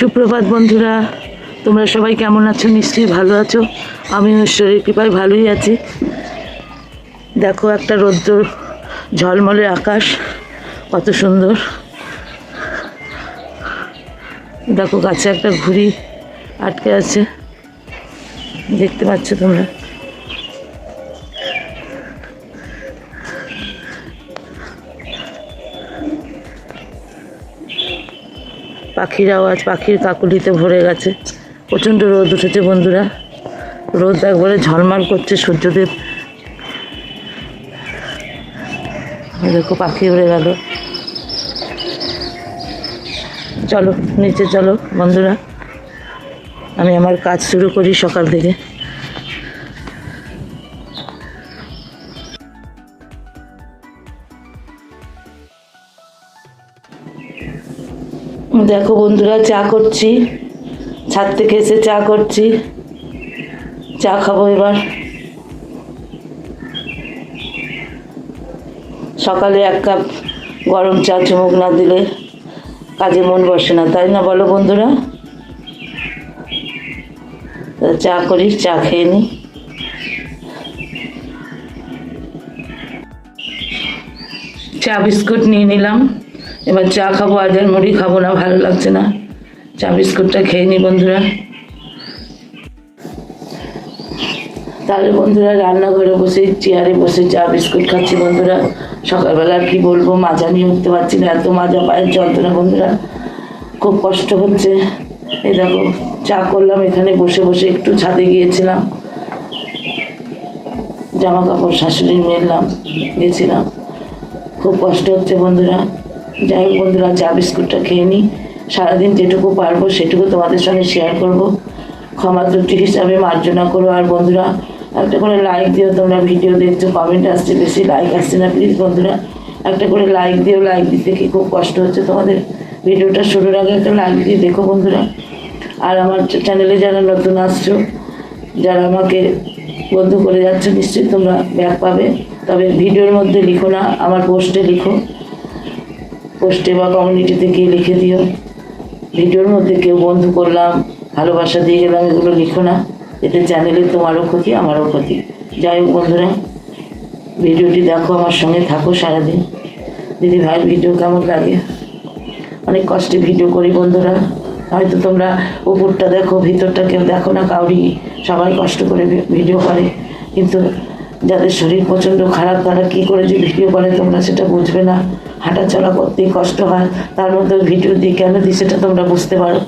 সুপ্রভাত বন্ধুরা, তোমরা সবাই কেমন আছো? নিশ্চয়ই ভালো আছো। আমি ঈশ্বরের কৃপায় ভালোই আছি। দেখো, একটা রৌদ্র ঝলমলে আকাশ, কত সুন্দর। দেখো, গাছে একটা ঘুড়ি আটকে আছে। দেখতে পাচ্ছ তোমরা? পাখির আওয়াজ, পাখির কাকুলিতে ভরে গেছে। প্রচণ্ড রোদ উঠেছে বন্ধুরা। রোদ একবারে ঝলমাল করছে সূর্যদেব। দেখো, পাখি উড়ে গেল। চলো, নিচে চলো বন্ধুরা। আমি আমার কাজ শুরু করি সকাল থেকে। দেখো বন্ধুরা, চা করছি। ছাদ থেকে এসে চা করছি। চা খাব এবার। সকালে এক কাপ গরম চা চুমুক না দিলে কাজে মন বসে না, তাই না বলো বন্ধুরা? চা করি, চা খেয়ে নিই চা বিস্কুট নিয়ে নিলাম। এবার চা খাব আজ আর মুড়ি খাব না, ভালো লাগছে না। চা বিস্কুটটা খেয়ে নি বন্ধুরা। তাহলে বন্ধুরা, রান্নাঘরে বসে, চেয়ারে বসে চা, বিস্কুট খাচ্ছি বন্ধুরা। সকালবেলা কি বলব, মাজা নিয়ে উঠতে পারছি না, এত মাজা, পায়ের যন্ত্রণা বন্ধুরা। খুব কষ্ট হচ্ছে। এই দেখো, চা করলাম, এখানে বসে বসে একটু ছাদে গিয়েছিলাম। জামা কাপড় শাশুড়ি মেললাম, গেছিলাম। খুব কষ্ট হচ্ছে বন্ধুরা। যাই হোক বন্ধুরা, চা বিস্কুটটা খেয়ে নিই। সারাদিন যেটুকু পারব সেটুকু তোমাদের সঙ্গে শেয়ার করব। ক্ষমা ত্রুটি হিসাবে মার্জনা করো। আর বন্ধুরা, একটা করে লাইক দিও তোমরা ভিডিও দেখছ কমেন্ট আসছে, বেশি লাইক আসছে না প্লিজ বন্ধুরা। একটা করে লাইক দিও লাইক দিতে কি খুব কষ্ট হচ্ছে তোমাদের। ভিডিওটা শুরুর আগে একটা লাইক দিয়ে দেখো বন্ধুরা। আর আমার চ্যানেলে যারা নতুন আসছো, যারা আমাকে বন্ধু করে যাচ্ছ, নিশ্চয়ই তোমরা ব্যাক পাবে। তবে ভিডিওর মধ্যে লিখো না, আমার পোস্টে লিখো। পোস্টে বা কমিউনিটিতে গিয়ে লিখে দিও। ভিডিওর মধ্যে কেউ বন্ধু করলাম, ভালোবাসা দিয়ে গেলাম, এগুলো লিখো না। এতে চ্যানেলে তোমারও ক্ষতি, আমারও ক্ষতি। যাই হোক বন্ধুরা, ভিডিওটি দেখো, আমার সঙ্গে থাকো সারাদিন। দিদি ভাইয়ের ভিডিও কেমন লাগে? অনেক কষ্টে ভিডিও করি বন্ধুরা। হয়তো তোমরা উপরটা দেখো, ভিতরটা কেউ দেখো না কাউরি সবাই কষ্ট করে ভিডিও করে। কিন্তু যাদের শরীর প্রচণ্ড খারাপ, তারা কী করে যে ভিডিও করে তোমরা সেটা বুঝবে না? হাঁটা চলা করতেই কষ্ট হয়, তার মধ্যে ভিডিও দিই কেন দিই সেটা তোমরা বুঝতে পারো।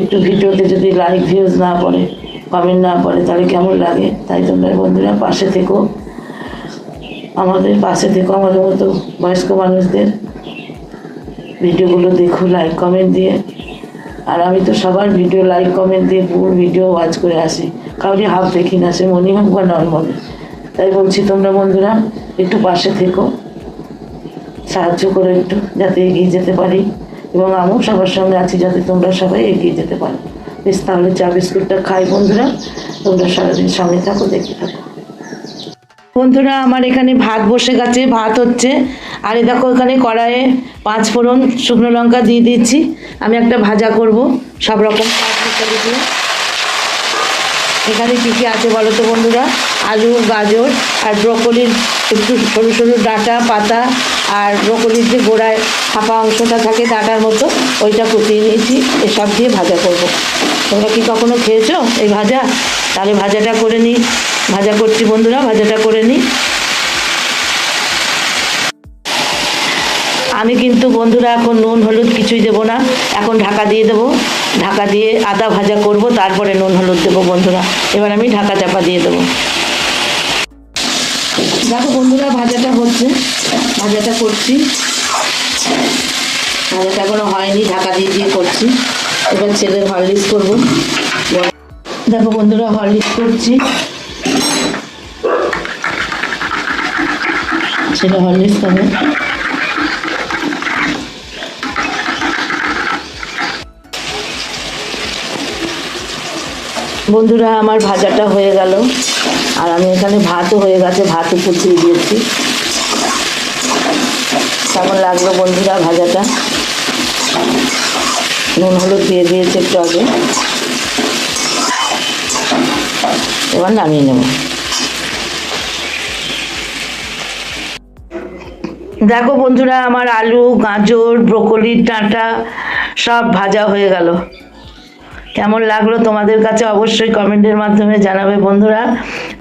একটু ভিডিওতে যদি লাইক ভিউজ না পড়ে কমেন্ট না পড়ে, তাহলে কেমন লাগে? তাই তোমরা বন্ধুরা পাশে থেকো। আমাদের পাশে থেকো, আমাদের মতো বয়স্ক মানুষদের। ভিডিওগুলো দেখো লাইক কমেন্ট দিয়ে। আর আমি তো সবার ভিডিও লাইক কমেন্ট দিয়ে পুরো ভিডিও ওয়াচ করে আসি। কাউরি হাফ দেখি না, সে মনি হোক বা নর্মালি। তাই বলছি তোমরা বন্ধুরা, একটু পাশে থেকো। সাহায্য করো একটু, যাতে এগিয়ে যেতে পারি। এবং আমিও সবার সঙ্গে আছি, যাতে তোমরা সবাই এগিয়ে যেতে পারো। বেশ, তাহলে চা বিস্কুটটা খাই বন্ধুরা। তোমরা সারাদিন সঙ্গে থাকো, দেখতে থাকো। বন্ধুরা, আমার এখানে ভাত বসে গেছে, ভাত হচ্ছে। আর এই দেখো, এখানে কড়াইয়ে পাঁচ ফোড়ন শুকনো লঙ্কা দিয়ে দিচ্ছি আমি একটা ভাজা করব, সব রকম এখানে কী কী আছে বলো তো বন্ধুরা? আলু, গাজর আর ব্রকলির একটু সরু সরু ডাঁটা পাতা আর ব্রকলির যে গোড়ায় ফাঁপা অংশটা থাকে ডাঁটার মতো, ওইটা কুচিয়ে নিয়েছি, এসব দিয়ে ভাজা করব। তোমরা কি কখনো খেয়েছো এই ভাজা? তাহলে ভাজাটা করে নিই ভাজা করছি বন্ধুরা, ভাজাটা করে নিই আমি কিন্তু বন্ধুরা এখন নুন, হলুদ কিছুই দেবো না। এখন ঢাকা দিয়ে দেবো। ঢাকা দিয়ে আদা ভাজা করব, তারপরে নুন, হলুদ দেবো বন্ধুরা। এবার আমি ঢাকা চাপা দিয়ে দেবো। দেখো বন্ধুরা, ভাজাটা হচ্ছে। ভাজাটা করছি। ভাজাটা এখনও হয়নি, ঢাকা দিয়ে দিয়ে করছি। এবার ছেলের হরলিক্স করব। দেখো বন্ধুরা, হরলিক্স করছি। ছেলে হরলিক্স খাবে বন্ধুরা, আমার ভাজাটা হয়ে গেল। আর আমি এখানে ভাতও হয়ে গেছে, ভাতও ফুটিয়ে দিয়েছি। কেমন লাগল বন্ধুরা ভাজাটা? নুন, হলুদ দিয়ে দিয়েছে একটু আগে। এবার নামিয়ে নেব। দেখো বন্ধুরা, আমার আলু, গাজর ব্রোকলির ডাঁটা সব ভাজা হয়ে গেল। কেমন লাগল তোমাদের কাছে অবশ্যই কমেন্টের মাধ্যমে জানাবে বন্ধুরা।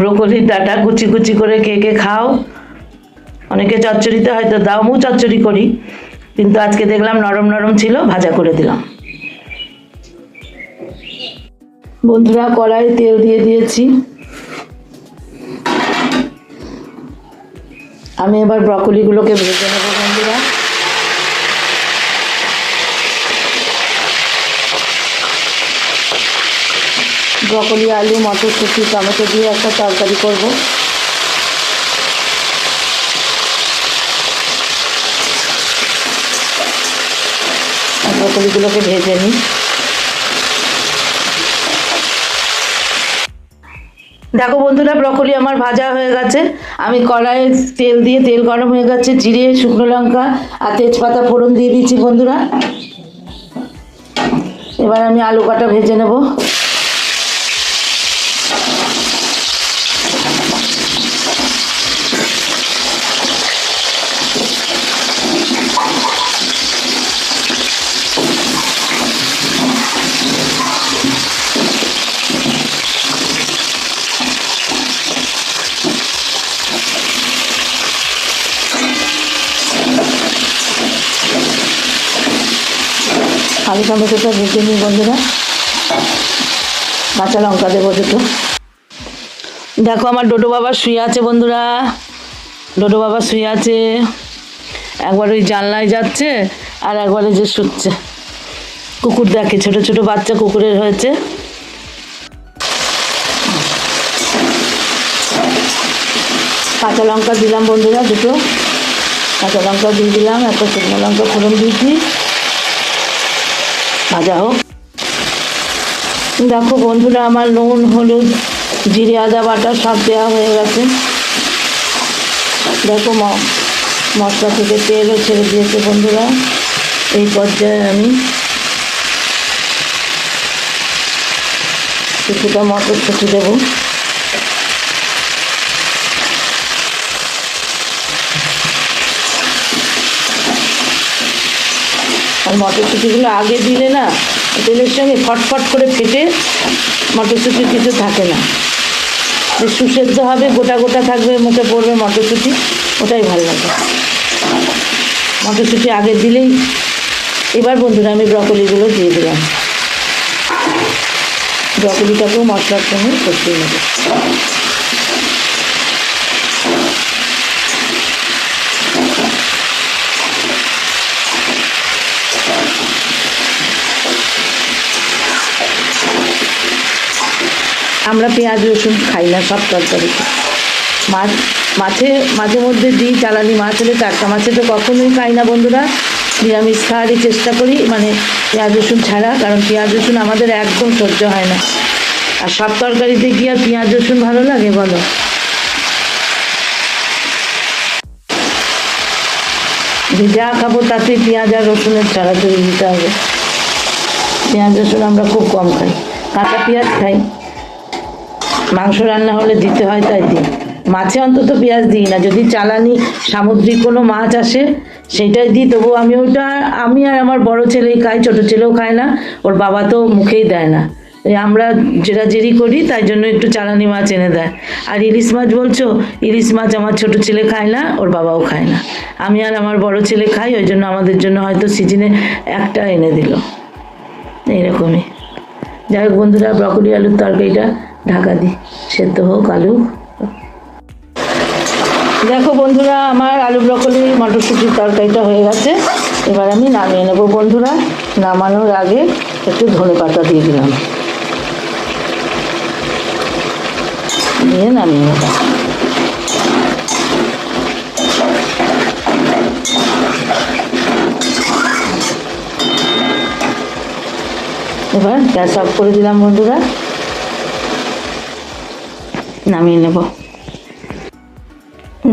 ব্রোকলির ডাঁটা কুচি কুচি করে কে কে খাও? অনেকে চচ্চড়িতে হয়তো দাও মু চচ্চড়ি করি। কিন্তু আজকে দেখলাম নরম নরম ছিল, ভাজা করে দিলাম। বন্ধুরা কড়াই তেল দিয়ে দিয়েছি। আমি এবার ব্রকলিগুলোকে ভেজে নেব বন্ধুরা। ব্রকলি, আলু, মটরশুঁটি, টমেটো দিয়ে একটা তরকারি করব। ব্রকলিগুলোকে ভেজে নিই। দেখো বন্ধুরা ব্রকলি আমার ভাজা হয়ে গেছে। আমি কড়াইয়ে তেল দিয়ে, তেল গরম হয়ে গেছে, জিরে, শুকনো লঙ্কা আর তেজপাতা ফোড়ন দিয়ে দিয়েছি বন্ধুরা। এবার আমি আলু কাটা ভেজে নেব। আলু টমেটোটা ভেজে নিই বন্ধুরা। কাঁচা লঙ্কা দেবো দুটো। দেখো আমার ডোডো বাবা শুয়ে আছে বন্ধুরা। ডোডো বাবা শুয়ে আছে। একবার ওই জানলায় যাচ্ছে আর একবারে যে শুচ্ছে। কুকুর দেখে, ছোট ছোট বাচ্চা কুকুরের হয়েছে। কাঁচা লঙ্কা দিলাম বন্ধুরা দুটো। কাঁচা লঙ্কা দিয়ে দিলাম, একটা শুকনো লঙ্কা ফোড়ন দিয়েছি। ভাজা হোক। দেখো বন্ধুরা, আমার নুন, হলুদ, জিরে, আদা বাটা সব দেওয়া হয়ে গেছে। দেখো মশলা থেকে তেলও ছেড়ে দিয়েছে বন্ধুরা। এই পর্যায়ে আমি কিছুটা মটরশুঁটি দেবো। মটরশুঁটিগুলো আগে দিলে না, তেলের সঙ্গে ফটফট করে ফেটে মটরশুঁটি কিছু থাকে না। সুসেদ্ধ হবে, গোটা গোটা থাকবে, মুখে পড়বে মটরশুঁটি, ওটাই ভালো লাগে। মটরশুঁটি আগে দিলেই, এবার বন্ধুরা আমি ব্রকলিগুলো দিয়ে দিলাম। ব্রকলিটাকেও মশলার সঙ্গে কষিয়ে নেব। আমরা পেঁয়াজ, রসুন খাই না, সব তরকারিতে মাছ মাছে, মাঝে মধ্যে দিই চালানি মাছ হলে টাটকা মাছে তো কখনোই খাই না বন্ধুরা। নিরামিষ খাওয়ারই চেষ্টা করি মানে পেঁয়াজ, রসুন ছাড়া, কারণ পেঁয়াজ, রসুন আমাদের একদম সহ্য হয় না। আর সব তরকারিতে কি আর পেঁয়াজ, রসুন ভালো লাগে বলো? যে খাব তাতে পেঁয়াজ আর রসুনের ছাড়া তৈরি দিতে হবে। পেঁয়াজ, রসুন আমরা খুব কম খাই। কাঁচা পেঁয়াজ খাই। মাংস রান্না হলে দিতে হয় তাই দিই। মাছে অন্তত পেঁয়াজ দিই না। যদি চালানি সামুদ্রিক কোনো মাছ আসে সেটাই দিই। তবু আমি ওটা আমি আর আমার বড় ছেলেই খাই, ছোটো ছেলেও খায় না। ওর বাবা তো মুখেই দেয় না। আমরা জেরি করি, তাই জন্য একটু চালানি মাছ এনে দেয়। আর ইলিশ মাছ বলছো, ইলিশ মাছ আমার ছোট ছেলে খায় না, ওর বাবাও খায় না। আমি আর আমার বড় ছেলে খাই, ওই জন্য আমাদের জন্য হয়তো সিজনে একটা এনে দিল। এইরকমই। যাই হোক বন্ধুরা, ব্রকলি, আলুর তরকারিটা ঢাকা দিই সেদ্ধ হোক, আলু। দেখো বন্ধুরা, আমার আলু ব্রকলি, মটরশুঁটির তরকারিটা হয়ে গেছে। এবার আমি নামিয়ে নেব বন্ধুরা। নামানোর আগে একটু ধনে পাতা দিয়ে দিলাম। দিয়ে নামিয়ে নেব। এবার গ্যাস অফ করে দিলাম বন্ধুরা। নামিয়ে নেব।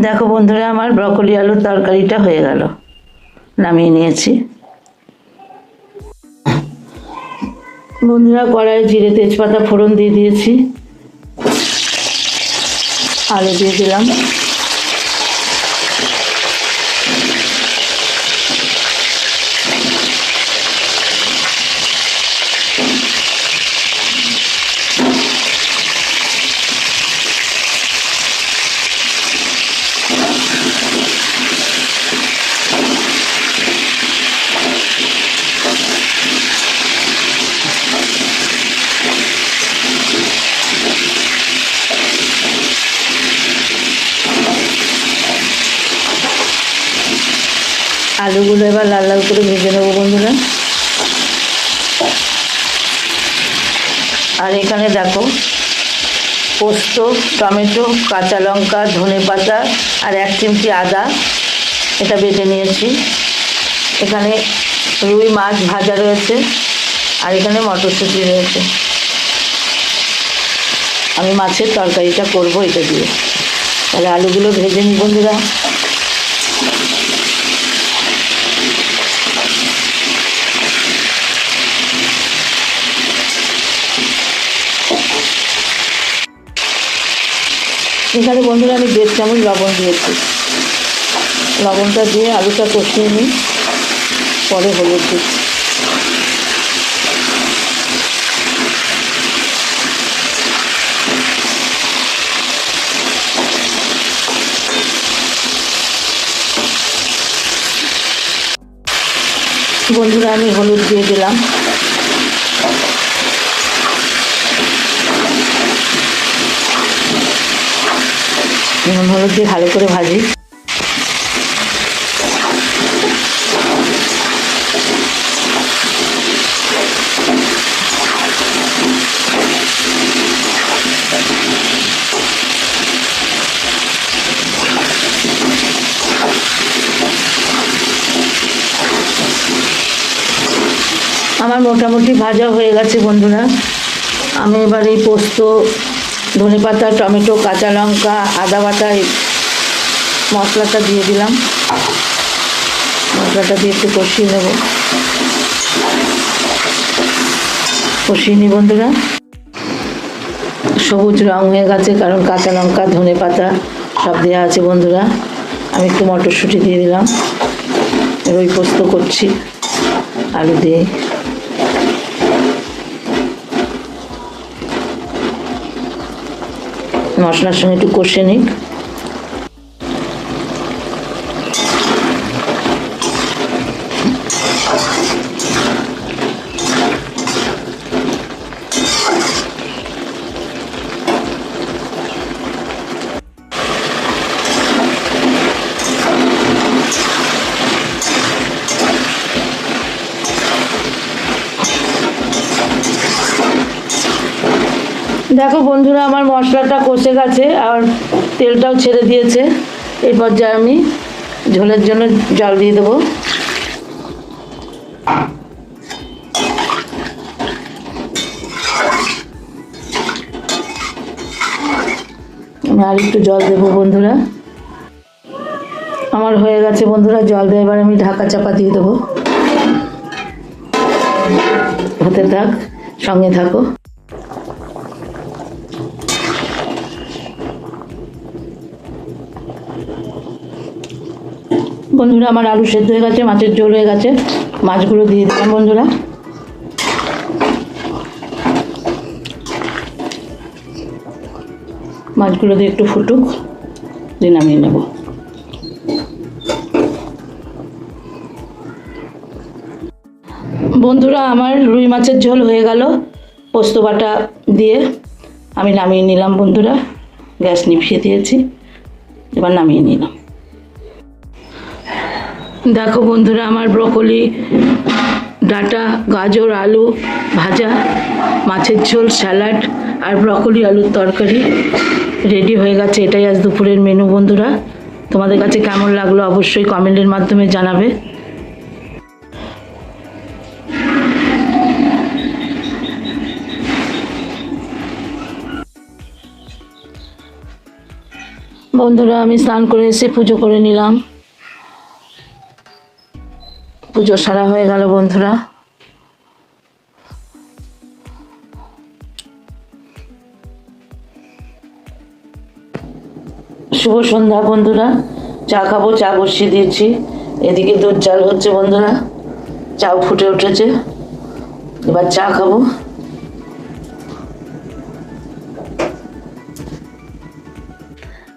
দেখো বন্ধুরা, আমার ব্রকলি আলুর তরকারিটা হয়ে গেল। নামিয়ে নিয়েছি। বন্ধুরা কড়াই জিরে তেজপাতা ফোড়ন দিয়ে দিয়েছি। আলু দিয়ে দিলাম। আলুগুলো এবার লাল লাল করে ভেজে নেব বন্ধুরা। আর এখানে দেখো, পোস্ত, টমেটো, কাঁচা লঙ্কা, ধনে পাতা আর এক চিমটি আদা এটা বেটে নিয়েছি। এখানে রুই মাছ ভাজা রয়েছে আর এখানে মটরশুঁটি রয়েছে। আমি মাছের তরকারিটা করব এটা দিয়ে। তাহলে আলুগুলো ভেজে নিই বন্ধুরা। এখানে বন্ধুরা আমি দেড় চামচ লবণ দিয়েছি। লবণটা দিয়ে আলুটা কষিয়ে নিই, পরে হলুদ দিই বন্ধুরা, আমি হলুদ দিয়ে দিলাম। নুন, হলুদ দিয়ে ভালো করে ভাজি। আমার মোটামুটি ভাজা হয়ে গেছে বন্ধুরা। আমি এবার এই পোস্ত ধনে পাতা, টমেটো, কাঁচা লঙ্কা, আদা বাটা মশলাটা দিয়ে দিলাম। মশলাটা দিয়ে একটু কষিয়ে নেব। কষিয়ে নি বন্ধুরা। সবুজ রং হয়ে গেছে, কারণ কাঁচা লঙ্কা, ধনে পাতা সব দেওয়া আছে বন্ধুরা। আমি একটু মটরশুঁটি দিয়ে দিলাম। ওই পোস্ত করছি, আলু দিয়ে। মশলার সঙ্গে একটু কষে নিক। বন্ধুরা, আমার মশলাটা কষে গেছে আর তেলটাও ছেড়ে দিয়েছে। এই পর্যায়ে আমি ঝোলের জন্য জল দিয়ে দেবো। আমি আর একটু জল দেবো বন্ধুরা। আমার হয়ে গেছে বন্ধুরা, জল দিয়ে এবার আমি ঢাকা চাপা দিয়ে দেবো। হতে থাক, সঙ্গে থাকো। বন্ধুরা, আমার আলু সেদ্ধ হয়ে গেছে, মাছের ঝোল হয়ে গেছে। মাছগুলো দিয়ে দিলাম বন্ধুরা। মাছগুলো দিয়ে একটু ফুটুক, দিয়ে নামিয়ে নেব। বন্ধুরা, আমার রুই মাছের ঝোল হয়ে গেল। পোস্ত বাটা দিয়ে আমি নামিয়ে নিলাম বন্ধুরা। গ্যাস নিভিয়ে দিয়েছি। এবার নামিয়ে নিলাম। দেখো বন্ধুরা, আমার ব্রকলি, ডাটা, গাজর, আলু ভাজা, মাছের ঝোল, স্যালাড আর ব্রকলি আলুর তরকারি রেডি হয়ে গেছে। এটাই আজ দুপুরের মেনু বন্ধুরা। তোমাদের কাছে কেমন লাগল অবশ্যই কমেন্টের মাধ্যমে জানাবে। বন্ধুরা, আমি স্নান করে এসে পুজো করে নিলাম। পুজো সারা হয়ে গেল, বন্ধুরা। শুভ সন্ধ্যা, বন্ধুরা। চা খাব, চা বসিয়ে দিয়েছি। এদিকে দুধ চাল হচ্ছে, বন্ধুরা। চাও ফুটে উঠেছে। এবার চা খাব।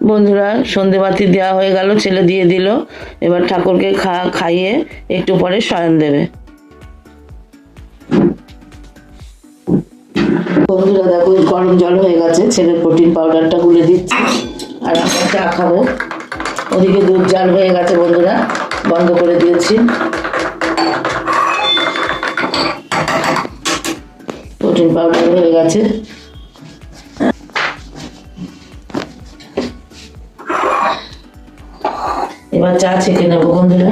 বন্ধুরা, সন্ধেবাতি দেওয়া হয়ে গেল, ছেলে দিয়ে দিল। এবার ঠাকুরকে খা, খাইয়ে একটু পরে শয়ন দেবে। বন্ধুরা, দেখো, গরম জল হয়ে গেছে, ছেলের প্রোটিন পাউডারটা গুলে দিচ্ছি। আর আমরা চা খাব। ওদিকে দুধ জাল হয়ে গেছে, বন্ধুরা। বন্ধ করে দিয়েছি। প্রোটিন পাউডার হয়ে গেছে। এবার চা ছেঁকে নেব, বন্ধুরা।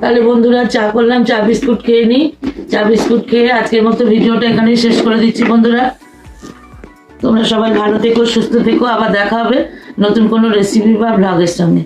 তাহলে বন্ধুরা, চা করলাম, চা বিস্কুট খেয়ে নিই চা বিস্কুট খেয়ে আজকের মতো ভিডিওটা এখানেই শেষ করে দিচ্ছি, বন্ধুরা। তোমরা সবাই ভালো থেকো, সুস্থ থেকো। আবার দেখা হবে নতুন কোনো রেসিপি বা ব্লগের সঙ্গে।